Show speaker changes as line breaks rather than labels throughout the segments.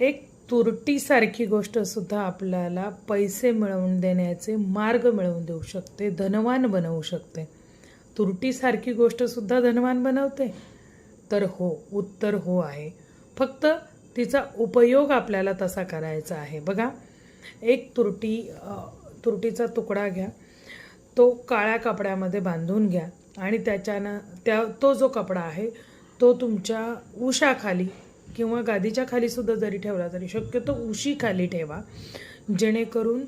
एक तुरटीसारखी गोष्टसुद्धा आपल्याला पैसे मिळवून देण्याचे मार्ग मिळवून देऊ शकते धनवान बनवू शकते. तुरटीसारखी गोष्टसुद्धा धनवान बनवते? तर हो उत्तर हो आहे. फक्त तिचा उपयोग आपल्याला तसा करायचा आहे. बघा एक तुरटी तुरटीचा तुकडा घ्या. तो काळ्या कपड्यामध्ये बांधून घ्या आणि त्याच्यानं त्या तो जो कपडा आहे तो तुमच्या उशाखाली किंवा गादीच्या खाली सुद्धा जरी ठेवला तरी शक्यतो उशी खाली ठेवा. जेणेकरून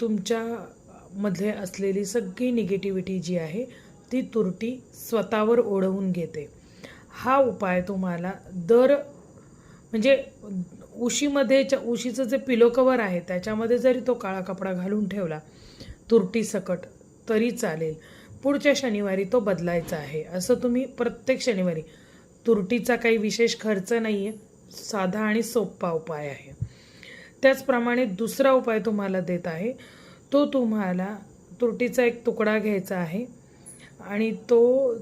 तुमच्या मध्ये असलेली सगळी निगेटिव्हिटी जी आहे ती तुरटी स्वतःवर ओढवून घेते. हा उपाय तुम्हाला दर म्हणजे उशीमध्ये उशीचं जे पिलो कवर आहे त्याच्यामध्ये जरी तो काळा कपडा घालून ठेवला तुरटी सकट तरी चालेल. पुढच्या शनिवारी तो बदलायचा आहे असं तुम्ही प्रत्येक शनिवारी तुरटीचा काही विशेष खर्च नाही आहे साधा आणि सोपा उपाय आहे. त्याचप्रमाणे दुसरा उपाय तुम्हाला देत आहे. तो तुम्हाला तुरटीचा एक तुकडा घ्यायचा आहे. आणि तो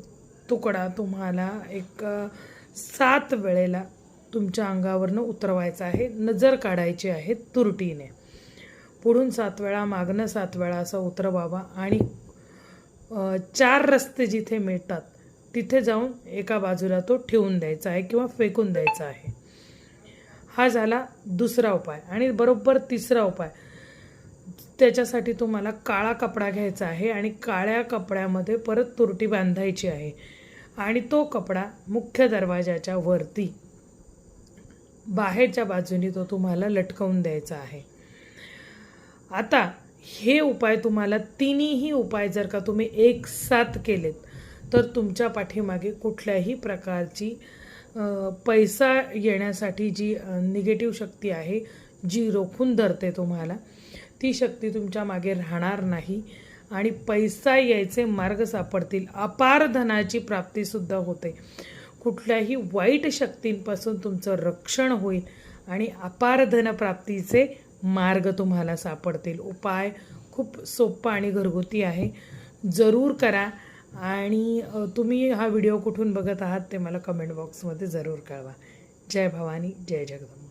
तुकडा तुम्हाला एक सात वेळेला तुमच्या अंगावरनं उतरवायचा आहे. नजर काढायची आहे तुरटीने. पुढून सात वेळा मागणं सात वेळा असं उतरवावा. आणि चार रस्ते जिथे मिळतात तिथे जाऊन एका बाजूला तो ठेवून द्यायचा आहे किंवा फेकून द्यायचा आहे. हा झाला दुसरा उपाय आणि बरोबर तिसरा उपाय. त्याच्यासाठी तुम्हाला काळा कपडा घ्यायचा आहे आणि काळ्या कपड्यामध्ये परत तुरटी बांधायची आहे. आणि तो कपडा मुख्य दरवाजाच्या वरती बाहेरच्या बाजूनी तो तुम्हाला लटकवून द्यायचा आहे. आता हे उपाय तुम्हाला तिन्हीही उपाय जर का तुम्ही एक साथ केलेत तर तुमच्या पाठीमागे कुठल्याही प्रकारची पैसा येण्यासाठी जी निगेटिव्ह शक्ती आहे जी रोखून धरते तुम्हाला ती शक्ती तुमच्या मागे राहणार नाही. आणि पैसा यायचे मार्ग सापडतील. अपार धनाची प्राप्तीसुद्धा होते. कुठल्याही वाईट शक्तींपासून तुमचं रक्षण होईल आणि अपार धनप्राप्तीचे मार्ग तुम्हाला सापडतील. उपाय खूप सोपा आणि घरगुती आहे. जरूर करा. आणि तुम्ही हा व्हिडिओ कुठून बघत आहात ते मला कमेंट बॉक्समध्ये जरूर कळवा. जय भवानी जय जगदंबा.